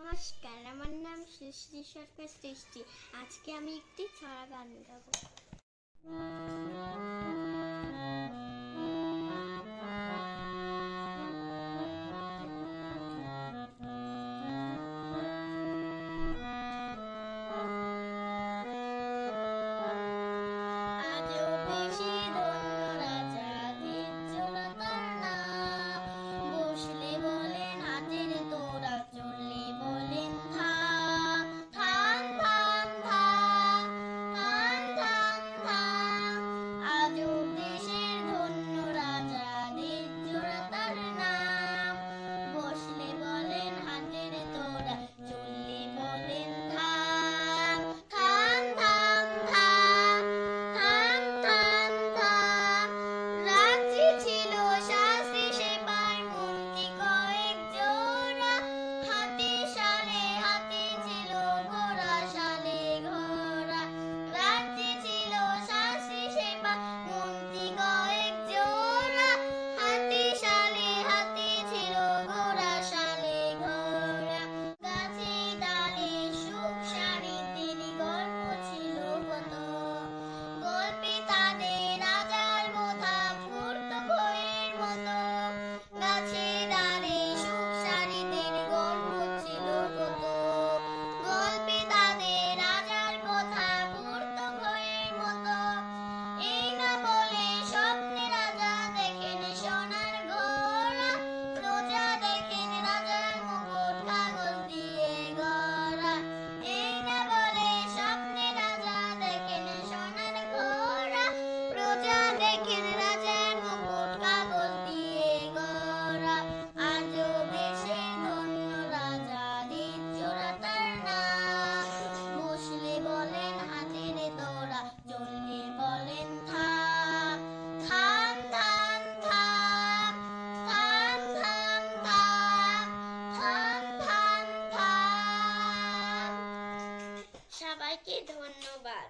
নমস্কার আমার নাম সৃষ্টি সরকার সৃষ্টি। আজকে আমি একটি ছড়া গান গাবো। সবাইকে ধন্যবাদ।